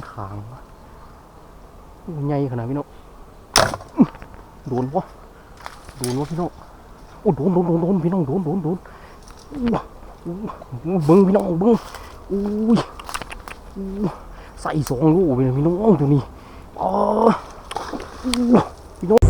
นขางวะใหญ่ขนาดพี่น้องโดนวะโดนวะพี่น้องโอ้โดนโดนโดนโดนพี่น้องโดนโดนโดนอู้อู้อู้เบิ้งพี่น้องบึ้งอุ้ยใส่สองลูกไปเลยพี่น้องตัวนี้อ๋ออู้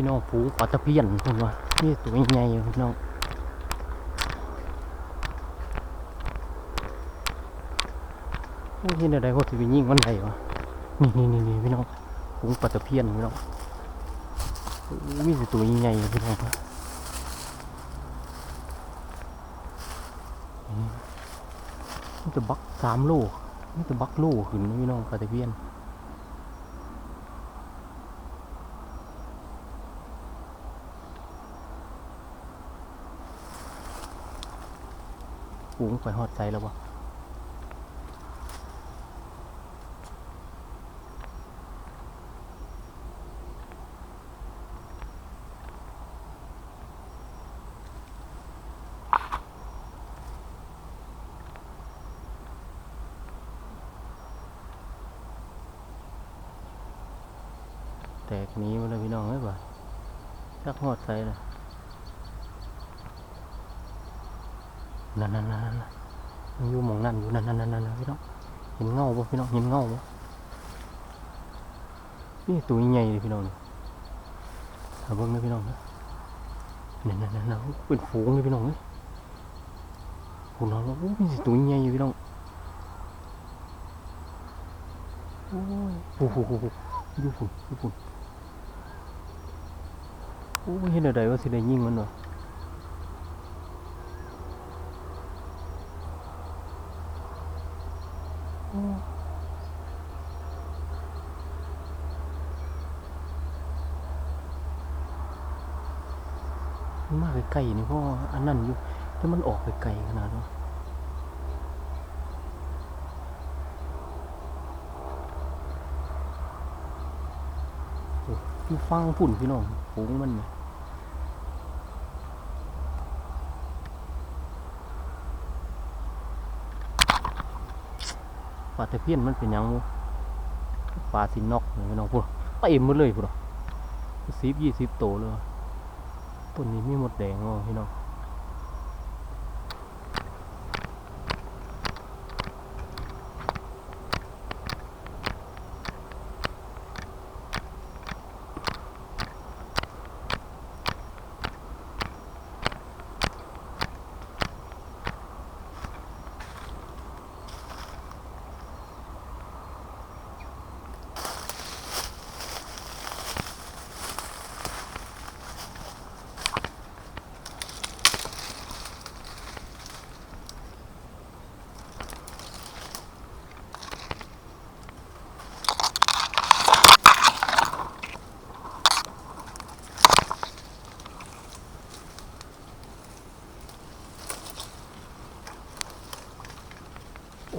พี่น้องพี่น้องฝูงปลาตะเพียนคุณว่านี่ตัวใหญ่ๆพี่น้องเห็นอะไรก็สิไปยิงมันไหววะนี่นี่นี่นี่พี่น้องฝูงปลาตะเพียนพี่น้องมีแต่ตัวใหญ่ๆพี่น้องนี่มันจะบักสามโลมันจะบักโลขึ้นนะพี่น้องปลาตะเพียน ฝูงไปหอดใจแล้ววะแตกนี้มาเลยพี่น้องเอ้ยบ่จักหอดใจเลยนั่นนั่นนั่น นั่นอยู่นั่นนั่นนั่นนพี่น้องเห็นเงาปะพี่น้องเห็นเงาปะนี่ตัวใหญ่เลยพี่น้องนี่เอาเบิ้งเลยพี่น้องนะนั่นนั่นนั่นเป็นฝูงเลยพี่น้องเลยฝูงเราแล้วโอ้ยมีตัวใหญ่อยู่พี่น้องโอ้ยโอ้โหโอ้โหอยู่ฝุ่นอยู่ฝุ่นโอ้ยเห็นอะไรว่าสิได้ยิงมันวะ มันมาก ไกลๆนี่เพราะว่าอันนั้นอยู่แต่มันออกไปไกลขนาดนั้นอยู่ฟังพุ่นพี่น้องฝูงมันเนี่ยปลาตะเพียนมันเป็นยังวะปลาสินนอกนี่พี่น้องพูดไปเอ็มหมดเลยพูดสิบยี่สิบโตเลย ปุ่นนี้มีหมดแดงอ๋อพี่น้อง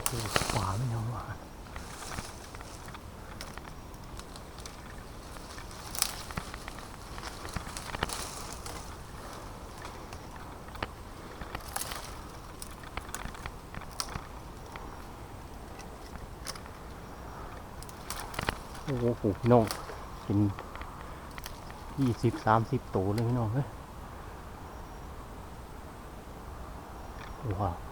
ขวาไม่ยว่าโอ้โหพี่น้องเป็นยี่สิบสามสิบโตเลยพี่น้องเฮ้ยว้าว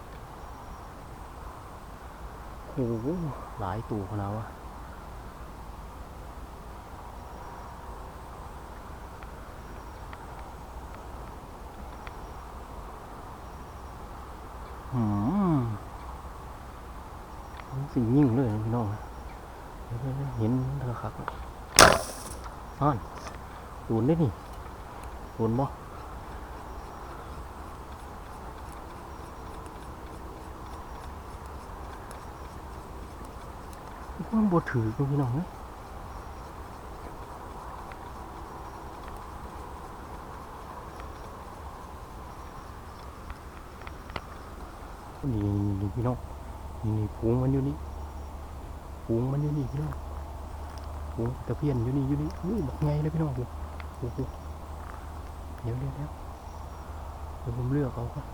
โอ้โหหลายตัวขนาดวะอืมสิ่งยิ่งเลยพี่น้องเห็นเธอครับอ่านโดนได้นี่โดนบ่ บ่ถือกูพี่น้องเอ้ยนี่นี่พี่น้องนี่พุงมันอยู่นี่พุงมันอยู่นี่พี่น้องพุงตะเพียนอยู่นี่อยู่นี่อุ้ยบักไงเลยพี่น้องโอ้โอ้โหเดี๋ยวเดี๋ยวเดี๋ยวเดี๋ยวผมเลือกเอาครับ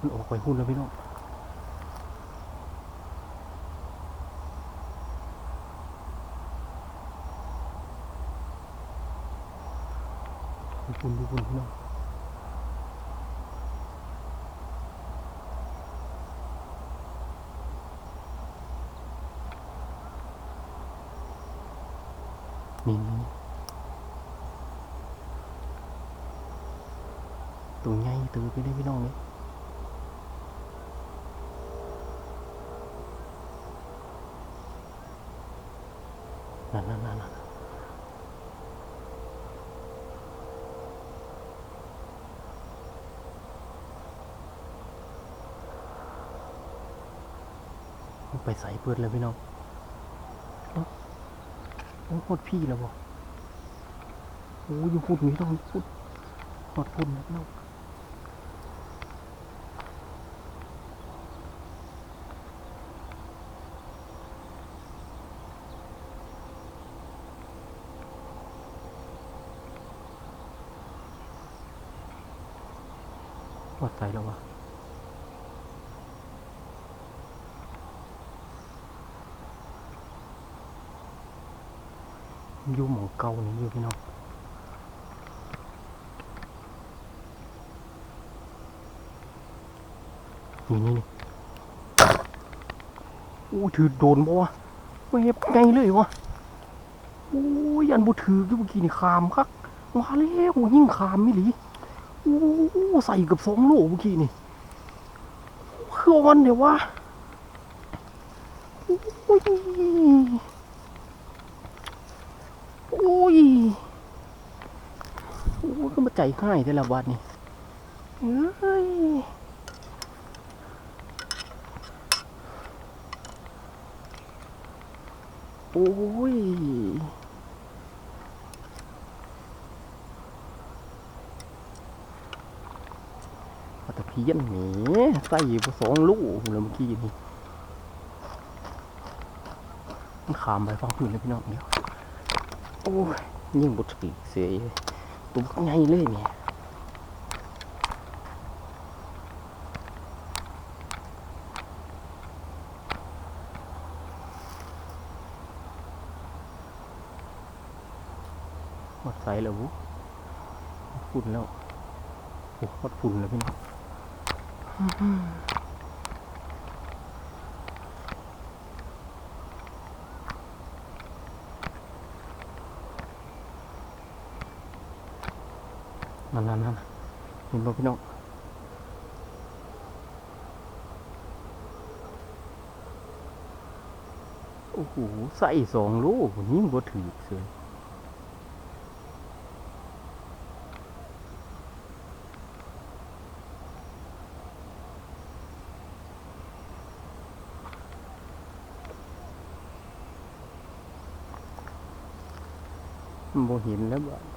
มันออกไปหุ่นแล้วพี่น้อง คุณดูคุณพี่น้องนี่นี่ตัวใหญ่ตัวไปได้พี่น้องเลยนั่นนั่นนั่นนั่น ไปใส่ เปิดเลยพี่น้องโอ้โคตรพี่แล้วบ่โอ้ยอยู่พูดมีต้องพูดหอดพูดนะพี่น้องหอดใส่แล้ววะ อยู่หมองเก่านี่อยู่พี่น้องนี่นี่นี่อู้ถือโดนบ่วะไม่เห็บไงเลยวะโอ้ยอันบุถือยู่เมื่อกี้นี่ขามคักมาแล้วยิ่งขามไม่หลีโอ้ใส่เกับสองโลเมื่อกี้นี่คืออ่อนเดี๋ยววะโอ้ย โอ้ย โอ้ยก็มาใจให้แต่ละวันนี่เอ้ยโอ้ยปลาตะเพียนนี่ใส่ไปสองลูกเลยเมื่อกี้นี่มันขามไปฟังพื้นเลยพี่น้องเดี๋ยวโอ้ยยิ่งบดปีกเสียเลย ตัวบักไงเลยเนี่ยหมดใสแล้ววุฝุ่นแล้วโอ้หมดฝุ่นแล้วพี่น้อง นั่นนั่นนั่นเห็นป่พี่น้องโอ้โหใส่สองลูกยิ่บ่ถือเสียบ่เห็นแล้วบ่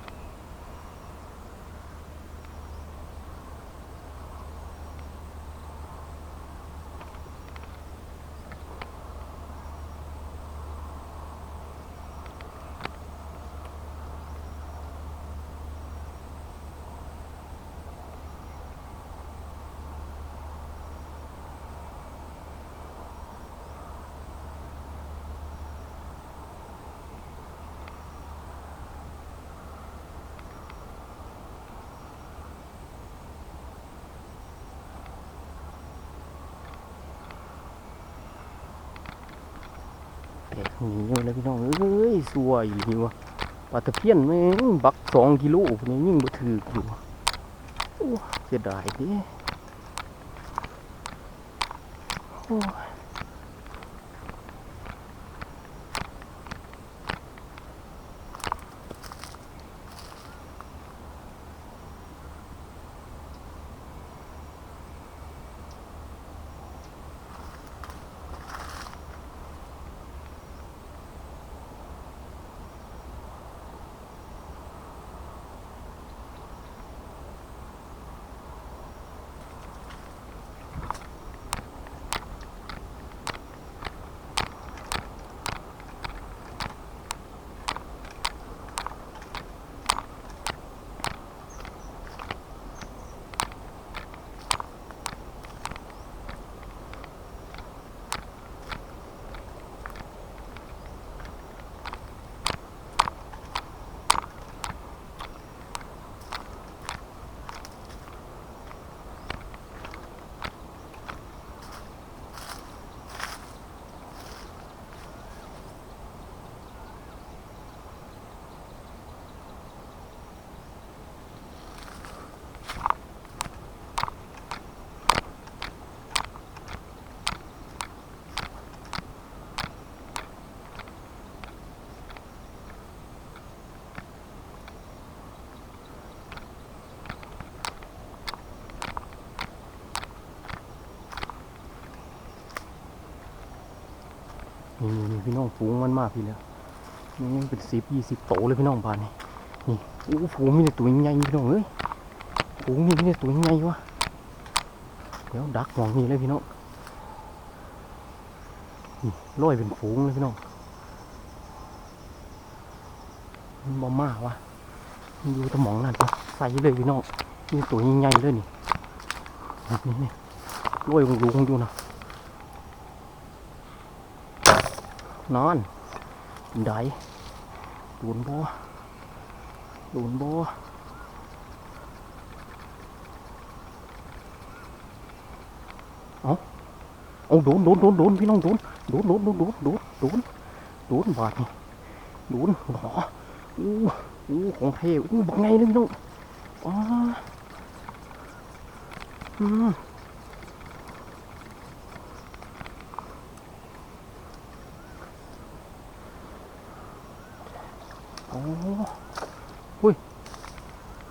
นี่มาแพี่น้องเอ้ยสวยดีวะปลาตะเพียนแม่งบักสองกิโลนี่ยิ่งบ่ถืออยู่โอ้เสียดายดิโอ้ย นี่นี่พี่น้องฝูงมันมากพี่แล้วนี่เป็นสิบยี่สิบโตเลยพี่น้องบ้านนี่นี่โอ้ฝูงมีแต่ตัวใหญ่พี่น้องเอ้ยฝูงมีแต่ตัวใหญ่วะเดี๋ยวดักมองนี่เลยพี่น้องนี่ลอยเป็นฝูงเลยพี่น้องมันบ่มากวะมันอยู่ตะหมองนั่นปะใส่เลยพี่น้องนี่ตัวใหญ่เลยนี่นี่นี่ลอยคงรู้คงอยู่นะ นอนด้โดนโบ่โดนบ่เอาเอาโดนโดนโดนโดนพี่น้องโดนโดนโดนโดนโดนโดนโดนโดนบาดนี่โดนหออู้อู้ของเทอู้บักไงเลยพี่น้องอ๋ออืม โอ้หุ้ย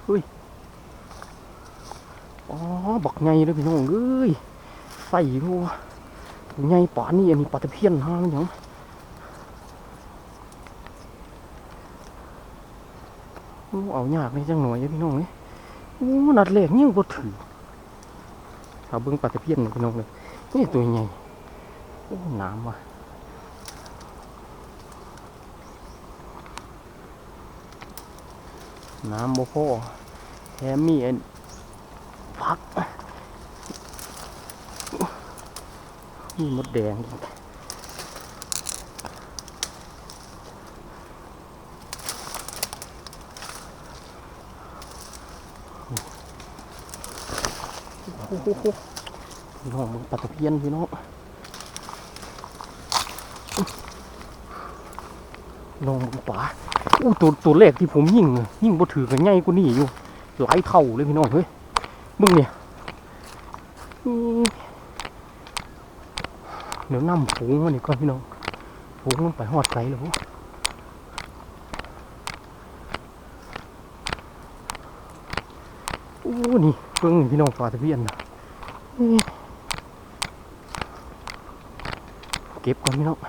หุ้ยอ๋อบักไงเลยพี่น้องเอ้ยใส่พวกไงป่านี่อันนี้ปลาตะเพียนห้ามันหยังโอ้เอายากเลยจังหน่อยพี่น้องเอ้ยโอ้นัดแรกยิ่งบ่ถือเอาเบิ่งปลาตะเพียนพี่น้องเลยนี่ตัวใหญ่โอ้น้ำว่ะ น้ำโมโพอแถมมีอันพักมีมดแดงอีกโอ้โหพี่น้องมึงปลาตะเพียนพี่น้อง น้องมึงป่าอู้ตัวตัวแรกที่ผมยิงยิงบ่ถือกันใหญ่กว่านี้อยู่หลายเท่าเลยพี่น้องเฮ้ยมึงเนี่ยเดี๋ยวนํฝูงมันนี่ก่อนพี่น้องฝูงมันไปหอดไกลแล้วอู้นี่เพิ่งพี่น้องปลาตะเพียนนะเก็บก่อนพี่น้อง ป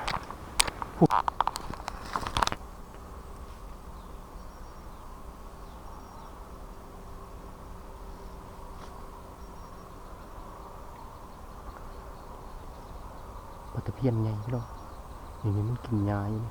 ลาตะ เพียนไงพี่น้องนี่นี่มันกินยาอยู่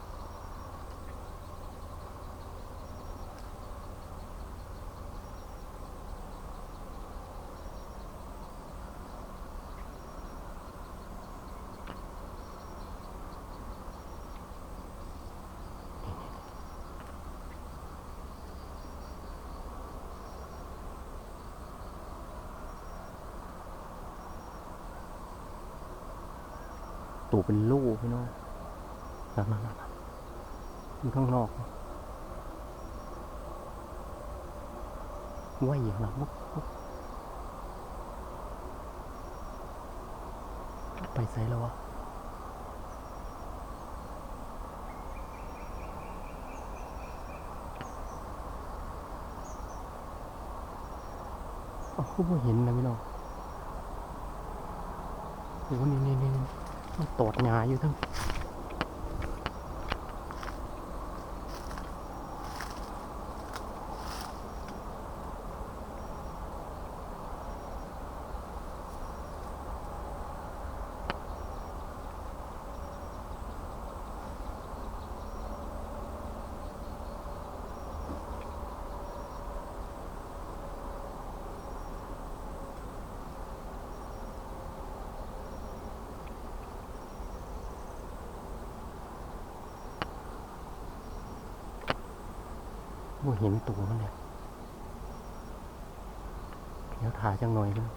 ตัวเป็นลูกพี่น้องนั่นนั่นอยู่ข้างนอกว่ายอย่างนั้นไปใส่แล้ววะอ้าไม่เห็นนะพี่น้องโอ้นี่นี่นี่นี่ ตอดหงาอยู่ทั้ง ว่าเห็นตัวมันเนี่ยเดี๋ยวถ่ายจังหน่อยนะ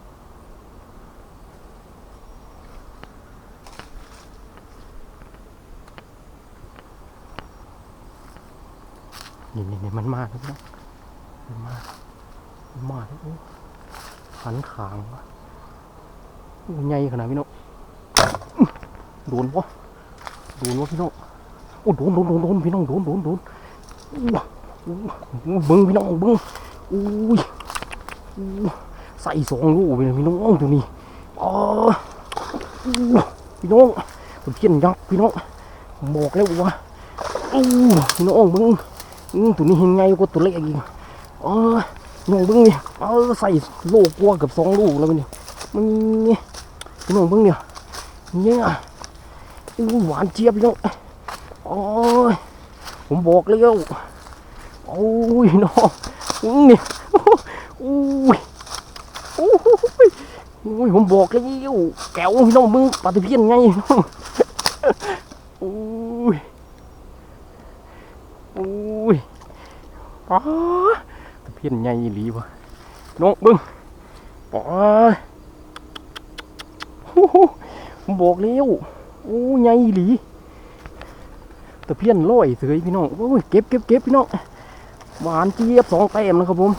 นี่นี่นี่มันมาแล้วนะมันมา มันมาแล้วหันขางวะโอ้ใหญ่ขนาดพี่น้องโดนปะโดนวะพี่น้องโอ้โดนโดนโดนโดนพี่น้องโดนโดนโดนวอู้ บิ้งพี่น้องบิ้งอุ้ยใส่สองลูกเลยพี่น้องตัวนี้อ๋อพี่น้องตัวเพี้ยนยักษ์พี่น้องบอกแล้วว่าอู้พี่น้องบิ้งตัวนี้เห็นไงกว่าตัวเล็กอีกอ๋อน้องบิ้งนี่เออใส่โลกกว่าเกับสองลูกแล้วมันนี่มันนี่พี่น้องบิ้งเนี่ยเนี่ยอู้หวานเจี๊ยบพี่น้องอ้ยผมบอกแล้ว อ้ยน้องอื้อนี่โอ้ยโอ้ยโอ้ยผมบอกแล้วแก้วพี่น้องมึงปฏิเพี้ยนไงน้องโอ้ยโอ้ยป้าตะเพี้ยนไงหลีวะน้องมึงป้าผมบอกแล้วโอ้ยไงหลีตะเพี้ยนร้อยเสยพี่น้องโอ้ยเก็บเก็บเก็บพี่น้อง หวานเจี๊ยบสองแต้มนะครับผม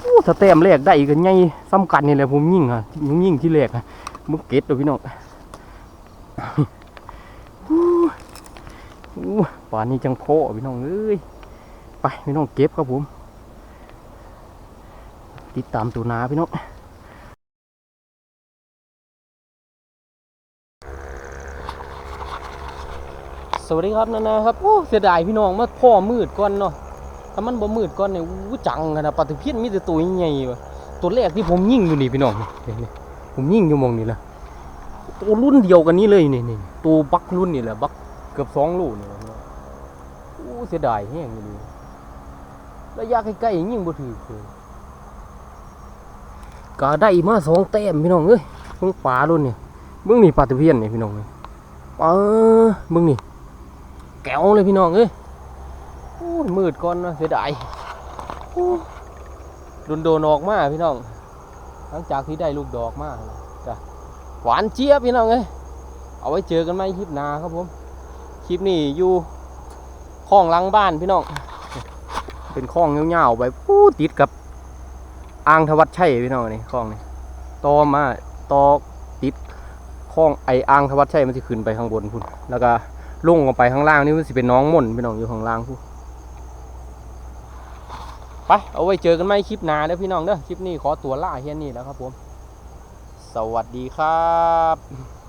โอ้ถ้าแต้มแรกได้กันไงซ้ำกันนี่แหละผมยิ่งอะยิ่งยิ่งที่แรกอะมึงเก็ตเลยพี่น้องโอ้โอ้ยป่านนี้จังโพพี่น้องเอ้ยไปพี่น้องเก็บครับผม ติดตามตัวนาพี่น้องสวัสดีครับนานาครับโอ้เสียดายพี่น้องมาพ่อมืดก่อนเนาะ ถ้ามันบ่มืดก่อนเนี่ยอู้จังนนะปลาตะเพียนมีแต่ตัวใหญ่ๆวะตัวแรกที่ผมยิงอยู่นี่พี่น้องนี่นี่ผมยิงอยู่มองนี่แหละตัวรุ่นเดียวกันนี้เลยนี่นี่ตัวบักรุ่นนี่แหละบักเกือบสองลูกนี่แหละพี่น้องอู้เสียดายแห้งอยู่ดีระยะใกล้ๆยิงบ่ถือเลยก็ได้มาสองแต้มพี่น้องเอ้ยเบิ่งปลารุ่นนี่เบิ่งนี่ปลาตะเพียนนี่พี่น้องเอ้ยปลาเบิ่งนี่แก้วเลยพี่น้องเอ้ย โอ้ยมืดก่อนเนะเสียดายโดนโดนออกมาพี่น้อง หลังจากที่ได้ลูกดอกมาจ้ะหวานเจี๊ยบพี่น้องเอ้ยเอาไว้เจอกันไหมคลิปนาครับผม คลิปนี้อยู่คลองหลังบ้านพี่น้อง เป็นคลองเงาวๆไปปู้ติดกับอ่างทวัดชัยพี่น้องนี่คลองนี่ต่อมาต่อติดคลองไออ่างทวัดชัยมันจะขึ้นไปข้างบนพุ่นแล้วก็ลุ่งออกไปข้างล่างนี่มันสิเป็นน้องม่นพี่น้องอยู่ข้างล่างพู ไปเอาไว้เจอกันไหมคลิปหน้าเด้อพี่น้องเด้อคลิปนี้ขอตัวล่าเฮียนนี่แล้วครับผม สวัสดีครับ